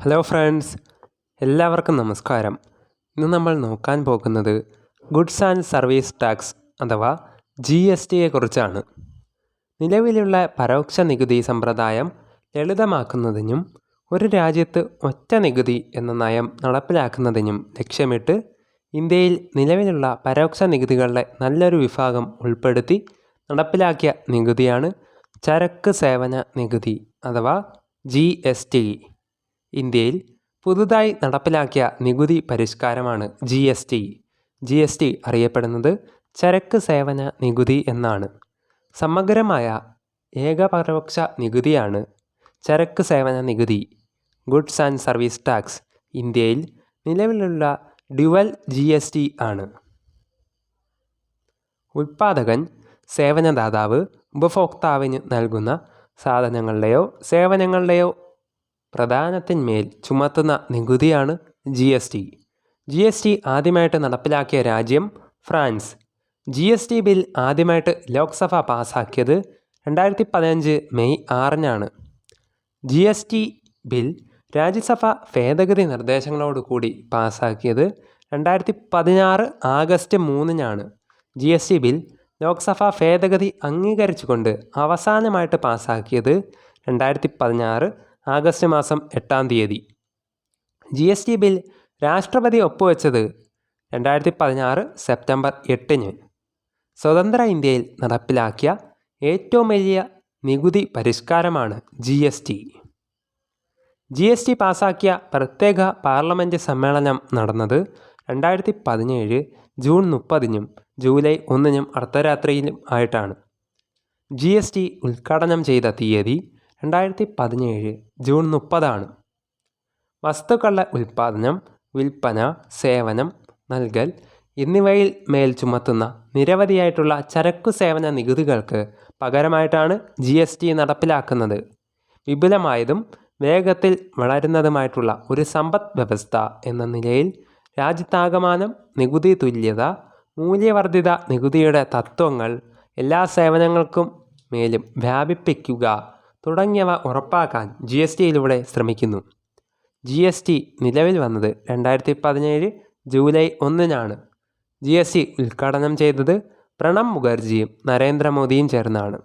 Hello friends എല്ലാവർക്കും നമസ്കാരം. ഇന്ന് നമ്മൾ നോക്കാൻ പോകുന്നത് ഗുഡ്സ് ആൻഡ് സർവീസ് ടാക്സ് അഥവാ ജി എസ് ടിയെ കുറിച്ചാണ്. നിലവിലുള്ള പരോക്ഷ നികുതി സമ്പ്രദായം ലളിതമാക്കുന്നതിനും ഒരു രാജ്യത്ത് ഒറ്റ നികുതി എന്ന നയം നടപ്പിലാക്കുന്നതിനും ലക്ഷ്യമിട്ട് ഇന്ത്യയിൽ നിലവിലുള്ള പരോക്ഷ നികുതികളുടെ നല്ലൊരു വിഭാഗം ഉൾപ്പെടുത്തി നടപ്പിലാക്കിയ നികുതിയാണ് ചരക്ക് സേവന നികുതി അഥവാ ജി എസ് ടി ഇന്ത്യയിൽ പുതുതായി നടപ്പിലാക്കിയ നികുതി പരിഷ്കാരമാണ് G S T. G S T അറിയപ്പെടുന്നത് ചരക്ക് സേവന നികുതി എന്നാണ്. സമഗ്രമായ ഏകപരോക്ഷ നികുതിയാണ് ചരക്ക് സേവന നികുതി. ഗുഡ്സ് ആൻഡ് സർവീസ് ടാക്സ് ഇന്ത്യയിൽ നിലവിലുള്ള ഡ്യുവൽ ജി എസ് ടി ആണ്. ഉൽപാദകൻ സേവനദാതാവ് ഉപഭോക്താവിന് നൽകുന്ന സാധനങ്ങളുടെയോ സേവനങ്ങളുടെയോ പ്രധാനത്തിന്മേൽ ചുമത്തുന്ന നികുതിയാണ് G S T. G S T ആദ്യമായിട്ട് നടപ്പിലാക്കിയ രാജ്യം France. G S T bill ആദ്യമായിട്ട് ലോക്സഭ പാസാക്കിയത് രണ്ടായിരത്തി പതിനഞ്ച് മെയ് ആറിനാണ്. G S T bill Rajya Sabha ഭേദഗതി നിർദ്ദേശങ്ങളോട് കൂടി പാസാക്കിയത് രണ്ടായിരത്തി പതിനാറ് ആഗസ്റ്റ് മൂന്നിനാണ്. G S T bill Lok Sabha ഭേദഗതി അംഗീകരിച്ചുകൊണ്ട് അവസാനമായിട്ട് പാസാക്കിയത് രണ്ടായിരത്തി പതിനാറ് ആഗസ്റ്റ് മാസം എട്ടാം തീയതി. ജി എസ് ടി ബിൽ രാഷ്ട്രപതി ഒപ്പുവെച്ചത് രണ്ടായിരത്തി പതിനാറ് സെപ്റ്റംബർ എട്ടിന്. സ്വതന്ത്ര ഇന്ത്യയിൽ നടപ്പിലാക്കിയ ഏറ്റവും വലിയ നികുതി പരിഷ്കാരമാണ് G S T G S T പാസാക്കിയ പ്രത്യേക പാർലമെന്റ് സമ്മേളനം നടന്നത് രണ്ടായിരത്തി പതിനേഴ് ജൂൺ മുപ്പതിനും ജൂലൈ ഒന്നിനും അർദ്ധരാത്രിയിലും ആയിട്ടാണ്. ജി എസ് ടി ഉദ്ഘാടനം ചെയ്ത തീയതി രണ്ടായിരത്തി പതിനേഴ് ജൂൺ മുപ്പതാണ്. വസ്തുക്കളുടെ ഉൽപ്പാദനം വിൽപ്പന സേവനം നൽകൽ എന്നിവയിൽ മേൽ ചുമത്തുന്ന നിരവധിയായിട്ടുള്ള ചരക്കു സേവന നികുതികൾക്ക് പകരമായിട്ടാണ് ജി എസ് ടി നടപ്പിലാക്കുന്നത്. വിപുലമായതും വേഗത്തിൽ വളരുന്നതുമായിട്ടുള്ള ഒരു സമ്പദ് വ്യവസ്ഥ എന്ന നിലയിൽ രാജ്യത്താകമാനം നികുതി തുല്യത മൂല്യവർദ്ധിത നികുതിയുടെ തത്വങ്ങൾ എല്ലാ സേവനങ്ങൾക്കും മേലും വ്യാപിപ്പിക്കുക തുടങ്ങിയവ ഉറപ്പാക്കാൻ ജി എസ് ടിയിലൂടെ ശ്രമിക്കുന്നു. ജി എസ് ടി നിലവിൽ വന്നത് രണ്ടായിരത്തി പതിനേഴ് ജൂലൈ ഒന്നിനാണ്. ജി എസ് ടി ഉദ്ഘാടനം ചെയ്തത് പ്രണബ് മുഖർജിയും നരേന്ദ്രമോദിയും ചേർന്നാണ്.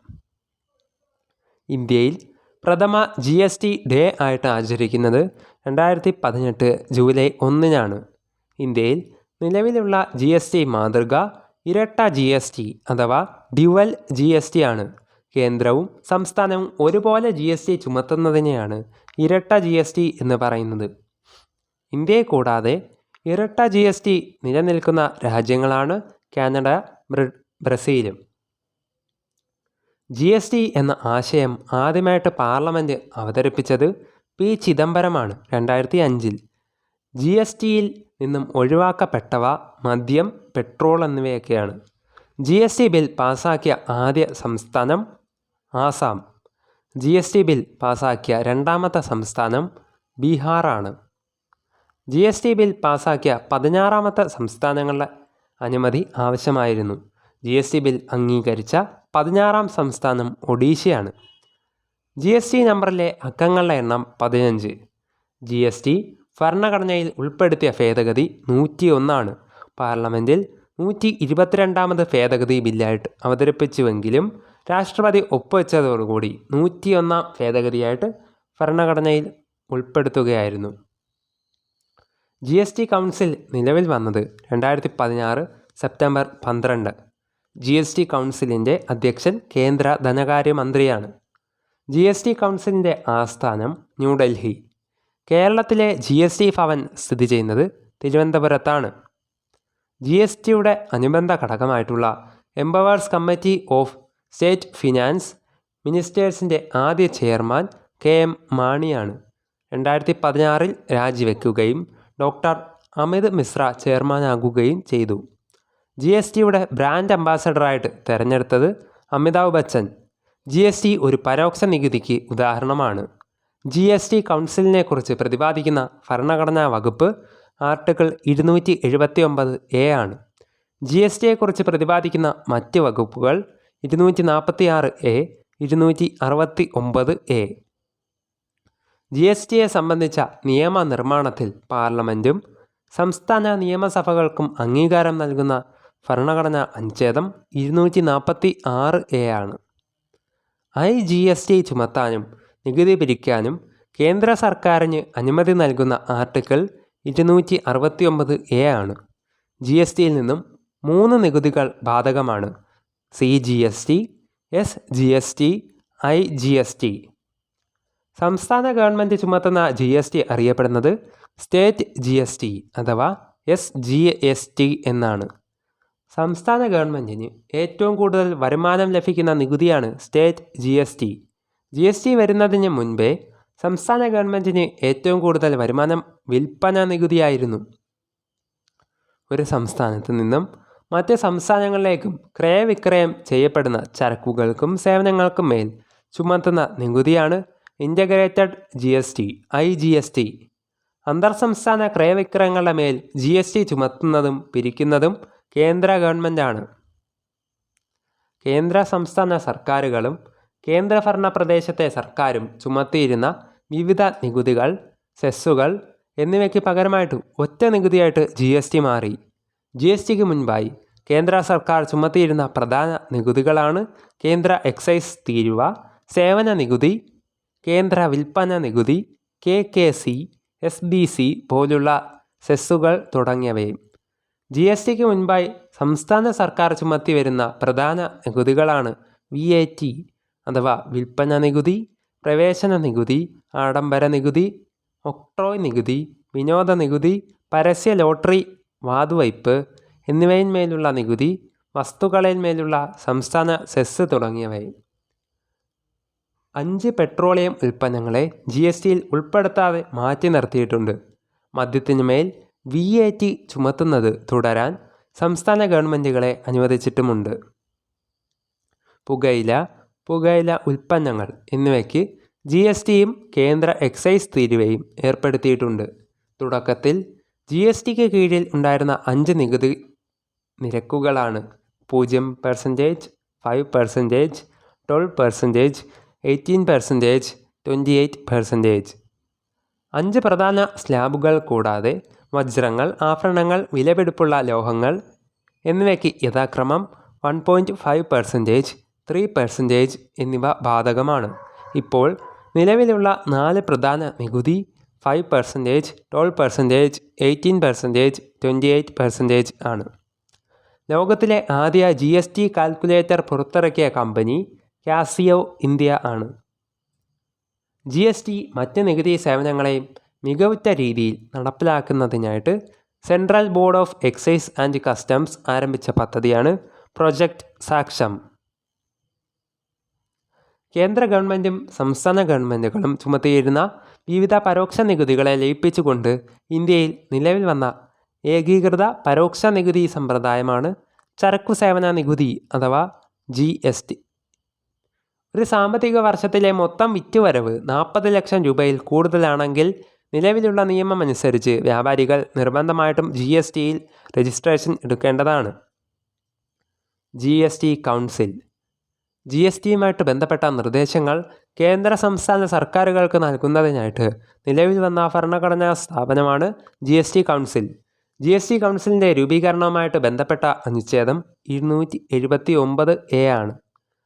ഇന്ത്യയിൽ പ്രഥമ ജി എസ് ടി ഡേ ആയിട്ട് ആചരിക്കുന്നത് രണ്ടായിരത്തി പതിനെട്ട് ജൂലൈ ഒന്നിനാണ്. ഇന്ത്യയിൽ നിലവിലുള്ള ജി എസ് ടി മാതൃക ഇരട്ട ജി എസ് ടി അഥവാ ഡ്യുവൽ ജി എസ് ടി ആണ്. കേന്ദ്രവും സംസ്ഥാനവും ഒരുപോലെ ജി എസ് ടി ചുമത്തുന്നതിനെയാണ് ഇരട്ട ജി എസ് ടി എന്ന് പറയുന്നത്. ഇന്ത്യയെ കൂടാതെ ഇരട്ട ജി എസ് ടി നിലനിൽക്കുന്ന രാജ്യങ്ങളാണ് കാനഡ ബ്രസീലും. ജി എസ് ടി എന്ന ആശയം ആദ്യമായിട്ട് പാർലമെന്റ് അവതരിപ്പിച്ചത് പി ചിദംബരമാണ് രണ്ടായിരത്തി അഞ്ചിൽ ജി എസ് ടിയിൽ നിന്നും ഒഴിവാക്കപ്പെട്ടവ മദ്യം പെട്രോൾ എന്നിവയൊക്കെയാണ്. ജി എസ് ടി ബിൽ പാസാക്കിയ ആദ്യ സംസ്ഥാനം Assam. G S T bill പാസാക്കിയ രണ്ടാമത്തെ സംസ്ഥാനം ബീഹാറാണ്. ജി എസ് ടി ബിൽ പാസാക്കിയ പതിനാറാമത്തെ സംസ്ഥാനങ്ങളുടെ അനുമതി ആവശ്യമായിരുന്നു. ജി എസ് ടി ബിൽ അംഗീകരിച്ച പതിനാറാം സംസ്ഥാനം ഒഡീഷയാണ്. ജി എസ് ടി നമ്പറിലെ അക്കങ്ങളുടെ എണ്ണം പതിനഞ്ച്. ജി എസ് ടി ഭരണഘടനയിൽ ഉൾപ്പെടുത്തിയ ഭേദഗതി നൂറ്റിയൊന്നാണ്. പാർലമെന്റിൽ നൂറ്റി ഇരുപത്തിരണ്ടാമത് ഭേദഗതി ബില്ലായിട്ട് അവതരിപ്പിച്ചുവെങ്കിലും രാഷ്ട്രപതി ഒപ്പുവെച്ചതോടുകൂടി നൂറ്റിയൊന്നാം ഭേദഗതിയായിട്ട് ഭരണഘടനയിൽ ഉൾപ്പെടുത്തുകയായിരുന്നു. ജി എസ് ടി കൗൺസിൽ നിലവിൽ വന്നത് രണ്ടായിരത്തി പതിനാറ് സെപ്റ്റംബർ പന്ത്രണ്ട്. ജി എസ് ടി കൗൺസിലിന്റെ അധ്യക്ഷൻ കേന്ദ്ര ധനകാര്യമന്ത്രിയാണ്. ജി എസ് ടി കൗൺസിലിന്റെ ആസ്ഥാനം ന്യൂഡൽഹി. കേരളത്തിലെ ജി എസ് ടി ഭവൻ സ്ഥിതി ചെയ്യുന്നത് തിരുവനന്തപുരത്താണ്. ജി എസ് ടിയുടെ അനുബന്ധ ഘടകമായിട്ടുള്ള empowers committee of state finance മിനിസ്റ്റേഴ്സിന്റെ ആദ്യ ചെയർമാൻ കെ എം മാണിയാണ്. രണ്ടായിരത്തി പതിനാറിൽ രാജിവെക്കുകയും ഡോക്ടർ അമിത് മിശ്ര ചെയർമാനാകുകയും ചെയ്തു. ജി എസ് ടിയുടെ ബ്രാൻഡ് അംബാസഡറായിട്ട് തിരഞ്ഞെടുത്തത് Amitabh Bachchan. G S T ഒരു പരോക്ഷ നികുതിക്ക് ഉദാഹരണമാണ്. ജി എസ് ടി കൗൺസിലിനെക്കുറിച്ച് പ്രതിപാദിക്കുന്ന ഭരണഘടനാ വകുപ്പ് ആർട്ടിക്കിൾ ഇരുന്നൂറ്റി എഴുപത്തി ഒമ്പത് എ ആണ്. ജി എസ് ടിയെക്കുറിച്ച് പ്രതിപാദിക്കുന്ന മറ്റ് വകുപ്പുകൾ ഇരുന്നൂറ്റി നാൽപ്പത്തി ആറ് എ ഇരുന്നൂറ്റി അറുപത്തി ഒമ്പത് എ. ജി എസ് ടിയെ സംബന്ധിച്ച നിയമനിർമ്മാണത്തിൽ പാർലമെന്റും സംസ്ഥാന നിയമസഭകൾക്കും അംഗീകാരം നൽകുന്ന ഭരണഘടന അനുച്ഛേദം ഇരുന്നൂറ്റി നാൽപ്പത്തി ആറ് എ ആണ്. ഐ ജി എസ് ടി ചുമത്താനും നികുതി പിരിക്കാനും കേന്ദ്ര സർക്കാരിന് അനുമതി നൽകുന്ന ആർട്ടിക്കിൾ ഇരുന്നൂറ്റി അറുപത്തി ഒമ്പത് എ ആണ്. ജി എസ് ടിയിൽ നിന്നും മൂന്ന് നികുതികൾ ബാധകമാണ്. C G S T S G S T I G S T സംസ്ഥാന ഗവൺമെന്റ് ചുമത്തുന്ന ജി എസ് ടി അറിയപ്പെടുന്നത് സ്റ്റേറ്റ് ജി എസ് ടി അഥവാ എസ് ജി എസ് ടി എന്നാണ്. സംസ്ഥാന ഗവൺമെന്റിന് ഏറ്റവും കൂടുതൽ വരുമാനം ലഭിക്കുന്ന നികുതിയാണ് state G S T G S T വരുന്നതിന് മുൻപേ സംസ്ഥാന ഗവൺമെന്റിന് ഏറ്റവും കൂടുതൽ വരുമാനം വിൽപ്പന നികുതിയായിരുന്നു. ഒരു സംസ്ഥാനത്ത് നിന്നും മറ്റ് സംസ്ഥാനങ്ങളിലേക്കും ക്രയവിക്രയം ചെയ്യപ്പെടുന്ന ചരക്കുകൾക്കും സേവനങ്ങൾക്കും മേൽ ചുമത്തുന്ന നികുതിയാണ് integrated G S T I G S T. അന്തർ സംസ്ഥാന ക്രയവിക്രയങ്ങളുടെ മേൽ ജി എസ് ടി ചുമത്തുന്നതും പിരിക്കുന്നതും കേന്ദ്ര ഗവൺമെന്റാണ് കേന്ദ്ര സംസ്ഥാന സർക്കാരുകളും കേന്ദ്രഭരണ പ്രദേശത്തെ സർക്കാരും ചുമത്തിയിരുന്ന വിവിധ നികുതികൾ സെസ്സുകൾ എന്നിവയ്ക്ക് പകരമായിട്ട് ഒറ്റ നികുതിയായിട്ട് ജി എസ് ടി മാറി. ജി എസ് ടിക്ക് മുൻപായി കേന്ദ്ര സർക്കാർ ചുമത്തിയിരുന്ന പ്രധാന നികുതികളാണ് കേന്ദ്ര എക്സൈസ് തീരുവ സേവന നികുതി കേന്ദ്ര വിൽപ്പന നികുതി K K C S B C പോലുള്ള സെസ്സുകൾ തുടങ്ങിയവയും. ജി എസ് ടിക്ക് മുൻപായി സംസ്ഥാന സർക്കാർ ചുമത്തി വരുന്ന പ്രധാന നികുതികളാണ് വി എ ടി അഥവാ വിൽപ്പന നികുതി പ്രവേശന നികുതി ആഡംബര നികുതി ഒക്ട്രോയ് നികുതി വിനോദ നികുതി പരസ്യ ലോട്ടറി വാതുവയ്പ് എന്നിവയിന്മേലുള്ള നികുതി വസ്തുക്കളിന്മേലുള്ള സംസ്ഥാന സെസ് തുടങ്ങിയവയും അഞ്ച് പെട്രോളിയം ഉൽപ്പന്നങ്ങളെ ജി എസ് ടിയിൽ ഉൾപ്പെടുത്താതെ മാറ്റി നിർത്തിയിട്ടുണ്ട്. മദ്യത്തിനു മേൽ വി എ ടി ചുമത്തുന്നത് തുടരാൻ സംസ്ഥാന ഗവൺമെന്റുകളെ അനുവദിച്ചിട്ടുമുണ്ട്. പുകയില പുകയില ഉൽപ്പന്നങ്ങൾ എന്നിവയ്ക്ക് ജി എസ് ടിയും കേന്ദ്ര എക്സൈസ് തീരുവയും ഏർപ്പെടുത്തിയിട്ടുണ്ട്. തുടക്കത്തിൽ ജി എസ് ടിക്ക് കീഴിൽ ഉണ്ടായിരുന്ന അഞ്ച് നികുതി നിരക്കുകളാണ്. പൂജ്യം percentage five percentage twelve percentage eighteen percentage twenty eight percentage അഞ്ച് പ്രധാന സ്ലാബുകൾ കൂടാതെ വജ്രങ്ങൾ ആഭരണങ്ങൾ വിലപിടിപ്പുള്ള ലോഹങ്ങൾ എന്നിവയ്ക്ക് യഥാക്രമം one point five percentage three percentage എന്നിവ ബാധകമാണ്. ഇപ്പോൾ നിലവിലുള്ള നാല് പ്രധാന നികുതി five percentage twelve percentage eighteen percentage twenty eight percentage ആണ്. ലോകത്തിലെ ആദ്യ ജി എസ് ടി കാൽക്കുലേറ്റർ പുറത്തിറക്കിയ കമ്പനി കാസിയോ ഇന്ത്യ ആണ്. ജി എസ് ടി മറ്റ് നികുതി സേവനങ്ങളെയും മികവുറ്റ രീതിയിൽ നടപ്പിലാക്കുന്നതിനായിട്ട് central board of excise and customs ആരംഭിച്ച പദ്ധതിയാണ് പ്രൊജക്റ്റ് സാക്ഷം കേന്ദ്ര ഗവൺമെന്റും സംസ്ഥാന ഗവൺമെന്റുകളും ചുമത്തിയിരുന്ന വിവിധ പരോക്ഷ നികുതികളെ ലയിപ്പിച്ചുകൊണ്ട് ഇന്ത്യയിൽ നിലവിൽ വന്ന ഏകീകൃത പരോക്ഷ നികുതി സമ്പ്രദായമാണ് ചരക്കു സേവന നികുതി അഥവാ ജി എസ് ടി. ഒരു സാമ്പത്തിക വർഷത്തിലെ മൊത്തം വിറ്റുവരവ് നാൽപ്പത് ലക്ഷം രൂപയിൽ കൂടുതലാണെങ്കിൽ നിലവിലുള്ള നിയമം അനുസരിച്ച് വ്യാപാരികൾ നിർബന്ധമായിട്ടും ജി എസ് ടിയിൽ രജിസ്ട്രേഷൻ എടുക്കേണ്ടതാണ്. G S T council G S ടിയുമായിട്ട് ബന്ധപ്പെട്ട നിർദ്ദേശങ്ങൾ കേന്ദ്ര സംസ്ഥാന സർക്കാരുകൾക്ക് നൽകുന്നതിനായിട്ട് നിലവിൽ വന്ന ഭരണഘടനാ സ്ഥാപനമാണ് G S T council. G S T കൗൺസിലിന്റെ രൂപീകരണവുമായിട്ട് ബന്ധപ്പെട്ട അനുച്ഛേദം ഇരുന്നൂറ്റി എഴുപത്തി ഒമ്പത് എ ആണ്.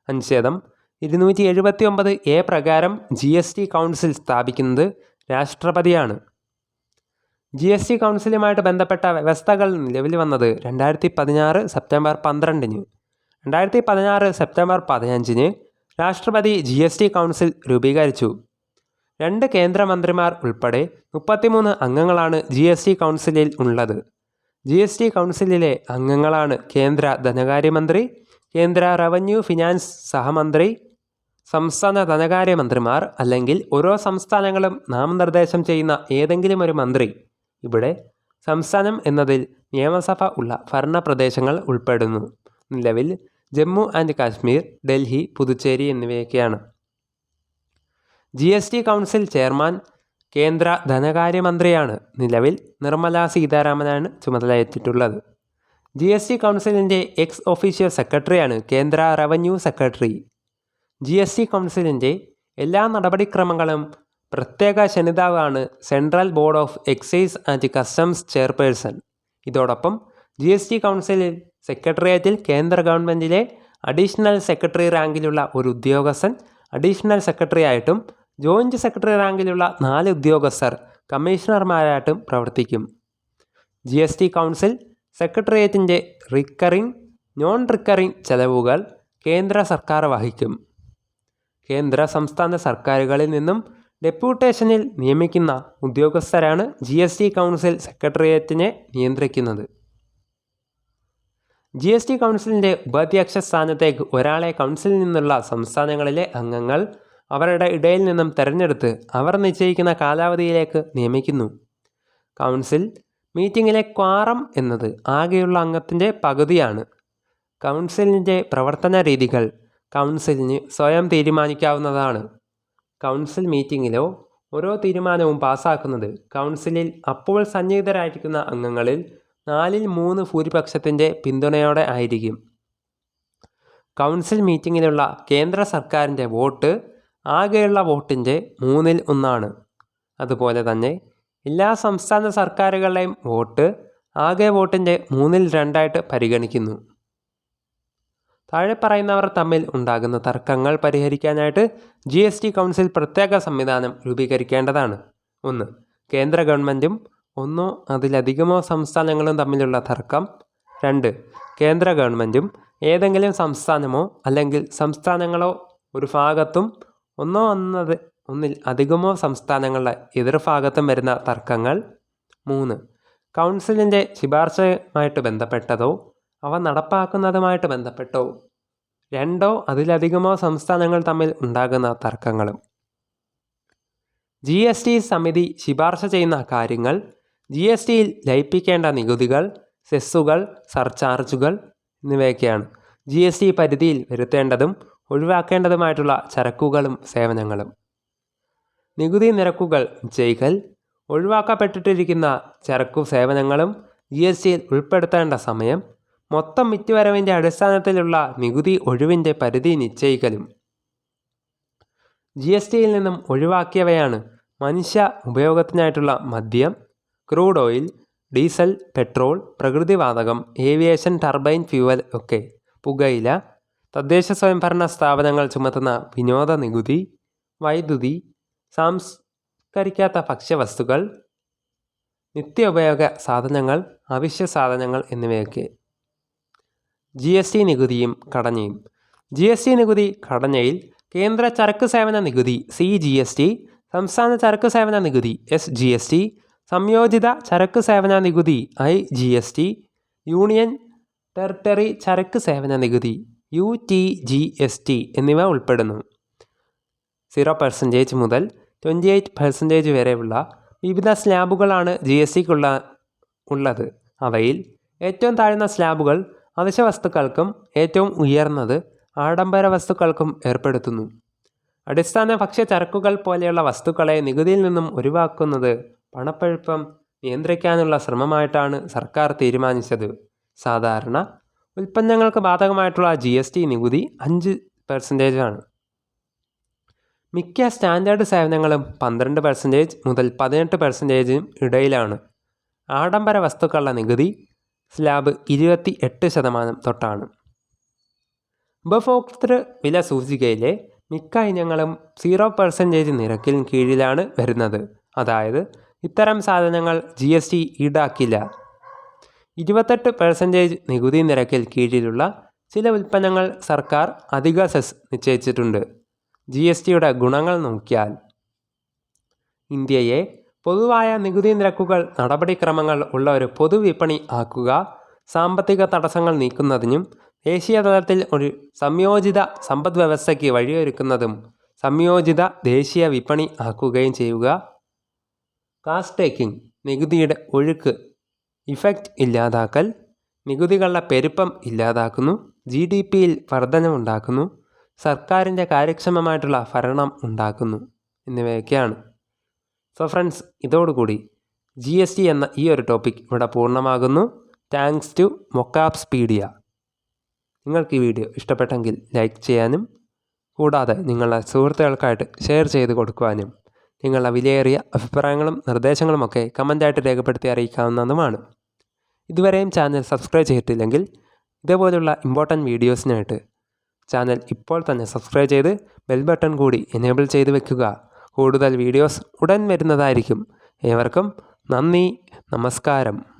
അനുച്ഛേദം ഇരുന്നൂറ്റി എഴുപത്തി ഒമ്പത് എ പ്രകാരം ജി എസ് ടി കൗൺസിൽ സ്ഥാപിക്കുന്നത് രാഷ്ട്രപതിയാണ്. ജി എസ് ടി കൗൺസിലുമായിട്ട് ബന്ധപ്പെട്ട വ്യവസ്ഥകൾ നിലവിൽ വന്നത് രണ്ടായിരത്തി പതിനാറ് സെപ്റ്റംബർ പന്ത്രണ്ടിന്. രണ്ടായിരത്തി പതിനാറ് സെപ്റ്റംബർ പതിനഞ്ചിന് രാഷ്ട്രപതി ജി എസ് ടി കൗൺസിൽ രൂപീകരിച്ചു. രണ്ട് കേന്ദ്രമന്ത്രിമാർ ഉൾപ്പെടെ മുപ്പത്തിമൂന്ന് അംഗങ്ങളാണ് ജി എസ് ടി കൗൺസിലിൽ ഉള്ളത്. ജി എസ് ടി കൗൺസിലിലെ അംഗങ്ങളാണ് കേന്ദ്ര ധനകാര്യമന്ത്രി കേന്ദ്ര റവന്യൂ ഫിനാൻസ് സഹമന്ത്രി സംസ്ഥാന ധനകാര്യമന്ത്രിമാർ അല്ലെങ്കിൽ ഓരോ സംസ്ഥാനങ്ങളും നാമനിർദ്ദേശം ചെയ്യുന്ന ഏതെങ്കിലും ഒരു മന്ത്രി. ഇവിടെ സംസ്ഥാനം എന്നതിൽ നിയമസഭ ഉള്ള ഭരണപ്രദേശങ്ങൾ ഉൾപ്പെടുന്നു. നിലവിൽ ജമ്മു ആൻഡ് കാശ്മീർ ഡൽഹി പുതുച്ചേരി എന്നിവയൊക്കെയാണ്. G S T council chairman കേന്ദ്ര ധനകാര്യമന്ത്രിയാണ്. നിലവിൽ നിർമ്മല സീതാരാമനാണ് ചുമതലയേറ്റിട്ടുള്ളത്. ജി എസ് ടി കൗൺസിലിന്റെ എക്സ് ഒഫീഷ്യൽ സെക്രട്ടറിയാണ് കേന്ദ്ര revenue secretary G S T കൗൺസിലിന്റെ എല്ലാ നടപടിക്രമങ്ങളും പ്രത്യേക ക്ഷണിതാവാണ് central board of excise and customs chairperson. ഇതോടൊപ്പം ജി എസ് ടി കൗൺസിലിൽ സെക്രട്ടേറിയറ്റിൽ കേന്ദ്ര ഗവൺമെന്റിലെ അഡീഷണൽ സെക്രട്ടറി റാങ്കിലുള്ള ഒരു ഉദ്യോഗസ്ഥൻ അഡീഷണൽ സെക്രട്ടറി ആയിട്ടും ജോയിന്റ് സെക്രട്ടറി റാങ്കിലുള്ള നാല് ഉദ്യോഗസ്ഥർ കമ്മീഷണർമാരായിട്ടും പ്രവർത്തിക്കും. ജി എസ് ടി കൗൺസിൽ സെക്രട്ടേറിയറ്റിന്റെ റിക്കറിംഗ് നോൺ റിക്കറിംഗ് ചെലവുകൾ കേന്ദ്ര സർക്കാർ വഹിക്കും. കേന്ദ്ര സംസ്ഥാന സർക്കാരുകളിൽ നിന്നും ഡെപ്യൂട്ടേഷനിൽ നിയമിക്കുന്ന ഉദ്യോഗസ്ഥരാണ് ജി എസ് ടി കൗൺസിൽ സെക്രട്ടേറിയറ്റിനെ നിയന്ത്രിക്കുന്നത്. ജി എസ് ടി കൗൺസിലിന്റെ ഉപാധ്യക്ഷ സ്ഥാനത്തേക്ക് ഒരാളെ കൗൺസിലിൽ നിന്നുള്ള സംസ്ഥാനങ്ങളിലെ അംഗങ്ങൾ അവരുടെ ഇടയിൽ നിന്നും തിരഞ്ഞെടുത്ത് അവർ നിശ്ചയിക്കുന്ന കാലാവധിയിലേക്ക് നിയമിക്കുന്നു. കൗൺസിൽ മീറ്റിങ്ങിലെ ക്വാറം എന്നത് ആകെയുള്ള അംഗത്തിന്റെ പകുതിയാണ്. കൗൺസിലിന്റെ പ്രവർത്തന രീതികൾ കൗൺസിലിന് സ്വയം തീരുമാനിക്കാവുന്നതാണ്. കൗൺസിൽ മീറ്റിങ്ങിലോ ഓരോ തീരുമാനവും പാസാക്കുന്നത് കൗൺസിലിൽ അപ്പോൾ സന്നിഹിതരായിരിക്കുന്ന അംഗങ്ങളിൽ നാലിൽ മൂന്ന് ഭൂരിപക്ഷത്തിന്റെ പിന്തുണയോടെ ആയിരിക്കും. കൗൺസിൽ മീറ്റിങ്ങിലുള്ള കേന്ദ്ര സർക്കാരിന്റെ വോട്ട് ആകെയുള്ള വോട്ടിന്റെ മൂന്നിൽ ഒന്നാണ്. അതുപോലെ തന്നെ എല്ലാ സംസ്ഥാന സർക്കാരുകളുടെയും വോട്ട് ആകെ വോട്ടിന്റെ മൂന്നിൽ രണ്ടായിട്ട് പരിഗണിക്കുന്നു. താഴെ പറയുന്നവർ തമ്മിൽ ഉണ്ടാകുന്ന തർക്കങ്ങൾ പരിഹരിക്കാനായിട്ട് ജി എസ് ടി കൗൺസിൽ പ്രത്യേക സംവിധാനം രൂപീകരിക്കേണ്ടതാണ്. ഒന്ന് കേന്ദ്ര ഗവൺമെന്റും ഒന്നോ അതിലധികമോ സംസ്ഥാനങ്ങളും തമ്മിലുള്ള തർക്കം. രണ്ട് കേന്ദ്ര ഗവൺമെന്റും ഏതെങ്കിലും സംസ്ഥാനമോ അല്ലെങ്കിൽ സംസ്ഥാനങ്ങളോ ഒരു ഭാഗത്തും ഒന്നോ ഒന്നത് ഒന്നിൽ അധികമോ സംസ്ഥാനങ്ങളുടെ എതിർഭാഗത്തും വരുന്ന തർക്കങ്ങൾ. മൂന്ന് കൗൺസിലിന്റെ ശുപാർശയുമായിട്ട് ബന്ധപ്പെട്ടതോ അവ നടപ്പാക്കുന്നതുമായിട്ട് ബന്ധപ്പെട്ടോ രണ്ടോ അതിലധികമോ സംസ്ഥാനങ്ങൾ തമ്മിൽ ഉണ്ടാകുന്ന തർക്കങ്ങളും. ജി എസ് ടി സമിതി ശുപാർശ ചെയ്യുന്ന കാര്യങ്ങൾ ജി എസ് ടിയിൽ ലയിപ്പിക്കേണ്ട നികുതികൾ സെസ്സുകൾ സർചാർജുകൾ എന്നിവയൊക്കെയാണ്. ജി എസ് ടി പരിധിയിൽ വരുത്തേണ്ടതും ഒഴിവാക്കേണ്ടതുമായിട്ടുള്ള ചരക്കുകളും സേവനങ്ങളും. നികുതി നിരക്കുകൾ നിശ്ചയിക്കൽ ഒഴിവാക്കപ്പെട്ടിട്ടിരിക്കുന്ന ചരക്കു സേവനങ്ങളും ജി എസ് ടിയിൽ ഉൾപ്പെടുത്തേണ്ട സമയം. മൊത്തം വിറ്റുവരവിന്റെ അടിസ്ഥാനത്തിലുള്ള നികുതി ഒഴിവിന്റെ പരിധി നിശ്ചയിക്കലും. ജി എസ് ടിയിൽ നിന്നും ഒഴിവാക്കിയവയാണ് മനുഷ്യ ഉപയോഗത്തിനായിട്ടുള്ള മദ്യം ക്രൂഡ് ഓയിൽ ഡീസൽ പെട്രോൾ പ്രകൃതിവാതകം ഏവിയേഷൻ ടർബൈൻ ഫ്യൂവൽ ഒക്കെ. പുകയില തദ്ദേശ സ്വയംഭരണ സ്ഥാപനങ്ങൾ ചുമത്തുന്ന വിനോദ നികുതി വൈദ്യുതി സംസ്കരിക്കാത്ത ഭക്ഷ്യവസ്തുക്കൾ നിത്യോപയോഗ സാധനങ്ങൾ അവശ്യ സാധനങ്ങൾ എന്നിവയൊക്കെ. ജി എസ് ടി നികുതിയും കടഞ്ഞയും. ജി എസ് ടി നികുതി കടഞ്ഞയിൽ കേന്ദ്ര ചരക്ക് സേവന നികുതി സി ജി എസ് ടി സംസ്ഥാന ചരക്ക് സേവന നികുതി എസ് ജി എസ് ടി സംയോജിത ചരക്ക് സേവന നികുതി I G S T union territory ചരക്ക് സേവന നികുതി U T G S T എന്നിവ ഉൾപ്പെടുന്നു. സീറോ പെർസെന്റേജ് മുതൽ ട്വന്റി എയ്റ്റ് പെർസെന്റേജ് വരെയുള്ള വിവിധ സ്ലാബുകളാണ് ജി എസ് ടിക്കുള്ള ഉള്ളത്. അവയിൽ ഏറ്റവും താഴ്ന്ന സ്ലാബുകൾ അവശ്യ വസ്തുക്കൾക്കും ഏറ്റവും ഉയർന്നത് ആഡംബര വസ്തുക്കൾക്കും ഏർപ്പെടുത്തുന്നു. അടിസ്ഥാന ഭക്ഷ്യ ചരക്കുകൾ പോലെയുള്ള വസ്തുക്കളെ നികുതിയിൽ നിന്നും ഒഴിവാക്കുന്നത് പണപ്പെഴുപ്പം നിയന്ത്രിക്കാനുള്ള ശ്രമമായിട്ടാണ് സർക്കാർ തീരുമാനിച്ചത്. സാധാരണ ഉൽപ്പന്നങ്ങൾക്ക് ബാധകമായിട്ടുള്ള ജി എസ് ടി നികുതി അഞ്ച് പെർസെന്റേജാണ് മിക്ക സ്റ്റാൻഡേർഡ് സേവനങ്ങളും പന്ത്രണ്ട് പെർസെന്റേജ് മുതൽ പതിനെട്ട് പെർസെന്റേജിനും ഇടയിലാണ്. ആഡംബര വസ്തുക്കളുടെ നികുതി സ്ലാബ് ഇരുപത്തി എട്ട് ശതമാനം തൊട്ടാണ്. ഉപഭോക്തൃ വില സൂചികയിലെ മിക്ക ഇനങ്ങളും സീറോ പെർസെന്റേജ് നിരക്കിൽ കീഴിലാണ് വരുന്നത്. അതായത് ഇത്തരം സാധനങ്ങൾ ജി എസ് ടി ഈടാക്കില്ല. ഇരുപത്തെട്ട് പെർസെന്റേജ് നികുതി നിരക്കിൽ കീഴിലുള്ള ചില ഉൽപ്പന്നങ്ങൾ സർക്കാർ അധിക സെസ് നിശ്ചയിച്ചിട്ടുണ്ട്. ജി എസ് ടിയുടെ ഗുണങ്ങൾ നോക്കിയാൽ ഇന്ത്യയെ പൊതുവായ നികുതി നിരക്കുകൾ നടപടിക്രമങ്ങൾ ഉള്ള ഒരു പൊതുവിപണി ആക്കുക സാമ്പത്തിക തടസ്സങ്ങൾ നീക്കുന്നതിനും ദേശീയ തലത്തിൽ ഒരു സംയോജിത സമ്പദ് വ്യവസ്ഥയ്ക്ക് വഴിയൊരുക്കുന്നതും സംയോജിത ദേശീയ വിപണി ആക്കുകയും ചെയ്യുക കാസ്റ്റ് ടേക്കിംഗ് നികുതിയുടെ ഒഴുക്ക്. ഇഫക്റ്റ് ഇല്ലാതാക്കൽ നികുതികളുടെ പെരുപ്പം ഇല്ലാതാക്കുന്നു ജി ഡി പിയിൽ വർധനമുണ്ടാക്കുന്നു സർക്കാരിന്റെ കാര്യക്ഷമമായിട്ടുള്ള ഭരണം ഉണ്ടാക്കുന്നു എന്നിവയൊക്കെയാണ്. സോ ഫ്രണ്ട്സ് ഇതോടുകൂടി ജി എസ് ടി എന്ന ഈ ഒരു ടോപ്പിക് ഇവിടെ പൂർണമാകുന്നു. താങ്ക്സ് ടു മൊക്കാപ്സ് സ്പീഡിയ നിങ്ങൾക്ക് ഈ വീഡിയോ ഇഷ്ടപ്പെട്ടെങ്കിൽ ലൈക്ക് ചെയ്യാനും കൂടാതെ നിങ്ങളുടെ സുഹൃത്തുക്കൾക്കായിട്ട് ഷെയർ ചെയ്ത് കൊടുക്കുവാനും നിങ്ങളുടെ വിലയേറിയ അഭിപ്രായങ്ങളും നിർദ്ദേശങ്ങളുമൊക്കെ കമന്റായിട്ട് രേഖപ്പെടുത്തി അറിയിക്കാവുന്നതുമാണ്. ഇതുവരെയും ചാനൽ സബ്സ്ക്രൈബ് ചെയ്തിട്ടില്ലെങ്കിൽ ഇതേപോലെയുള്ള ഇമ്പോർട്ടന്റ് വീഡിയോസിനായിട്ട് ചാനൽ ഇപ്പോൾ തന്നെ സബ്സ്ക്രൈബ് ചെയ്ത് ബെൽ ബട്ടൺ കൂടി എനേബിൾ ചെയ്ത് വെക്കുക. കൂടുതൽ വീഡിയോസ് ഉടൻ വരുന്നതായിരിക്കും. ഏവർക്കും നന്ദി നമസ്കാരം.